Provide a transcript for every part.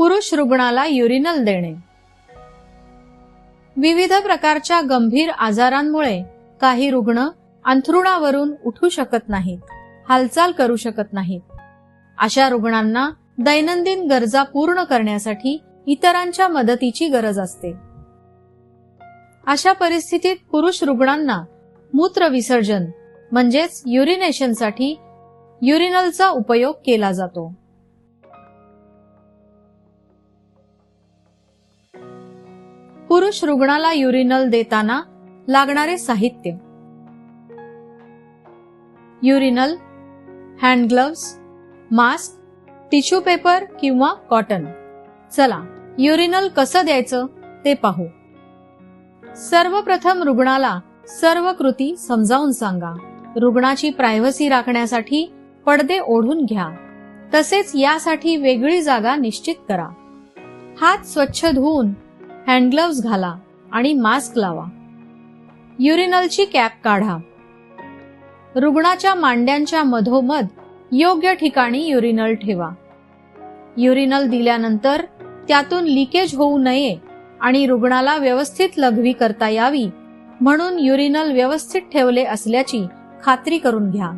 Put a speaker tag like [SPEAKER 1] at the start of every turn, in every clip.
[SPEAKER 1] पुरुष रुग्णाला युरिनल देणे. विविध प्रकारच्या गंभीर आजारांमुळे काही रुग्ण अंथरुणावरून उठू शकत नाहीत हालचाल करू शकत नाहीत. अशा रुग्णांना दैनंदिन गरजा पूर्ण करण्यासाठी इतरांच्या मदतीची गरज असते. अशा परिस्थितीत पुरुष रुग्णांना मूत्र विसर्जन म्हणजेच युरिनेशनसाठी युरिनलचा उपयोग केला जातो. पुरुष रुग्णाला युरिनल देताना लागणारे साहित्य. Urinal hand gloves mask tissue paper किंवा कॉटन. चला युरिनल कसं द्यायचं ते पाहू. सर्वप्रथम रुग्णाला सर्व कृती समजावून सांगा. रुग्णाची प्रायव्हसी राखण्यासाठी पडदे ओढून घ्या. तसेच यासाठी वेगळी जागा निश्चित करा. हात स्वच्छ धुवून हँडग्लव्स घाला आणि मास्क लावा. युरिनलची कॅप काढा. रुग्णाच्या मांड्यांच्या मधोमध योग्य ठिकाणी युरिनल ठेवा. युरिनल दिल्यानंतर त्यातून लिकेज होऊ नये आणि रुग्णाला व्यवस्थित लघवी करता यावी म्हणून युरिनल व्यवस्थित ठेवले असल्याची खात्री करून घ्या.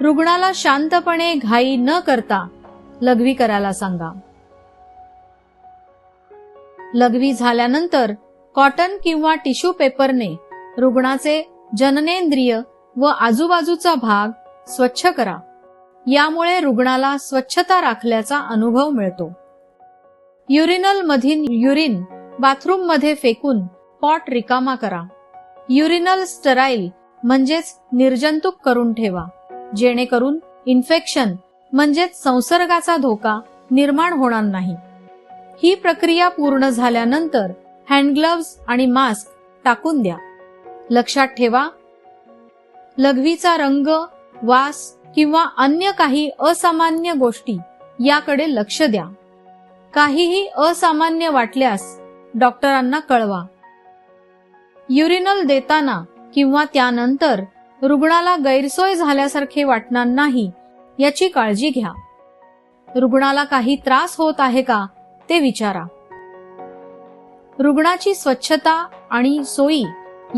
[SPEAKER 1] रुग्णाला शांतपणे घाई न करता लघवी करायला सांगा. लघवी झाल्यानंतर कॉटन किंवा टिश्यू पेपरने रुग्णाचे जननेंद्रिय व आजूबाजूचा भाग स्वच्छ करा. यामुळे रुग्णाला स्वच्छता राखल्याचा अनुभव मिळतो. युरिनल मधील युरिन बाथरूममध्ये फेकून पॉट रिकामा करा. युरिनल स्टराईल म्हणजेच निर्जंतुक करून ठेवा. जेणेकरून इन्फेक्शन म्हणजेच संसर्गाचा धोका निर्माण होणार नाही. ही प्रक्रिया पूर्ण झाल्यानंतर हँडग्लव्स आणि मास्क टाकून द्या. लक्षात ठेवा लघवीचा रंग वास किंवा अन्य काही असामान्य गोष्टी याकडे लक्ष द्या. काहीही असामान्य वाटल्यास डॉक्टरांना कळवा. युरिनल देताना किंवा त्यानंतर रुग्णाला गैरसोय झाल्यासारखे वाटणार नाही याची काळजी घ्या. रुग्णाला काही त्रास होत आहे का? ते विचारा. रुग्णाची स्वच्छता आणि सोयी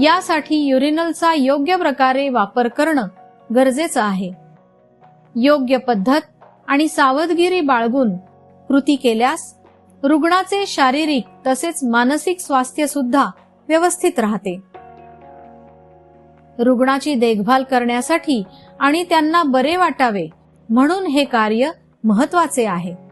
[SPEAKER 1] यासाठी युरिनलचा योग्य प्रकारे वापर करणं गरजेचं आहे. योग्य पद्धत आणि सावधगिरी बाळगून कृती केल्यास रुग्णाचे शारीरिक तसेच मानसिक स्वास्थ्य सुद्धा व्यवस्थित राहते. रुग्णाची देखभाल करण्यासाठी आणि त्यांना बरे वाटावे म्हणून हे कार्य महत्त्वाचे आहे.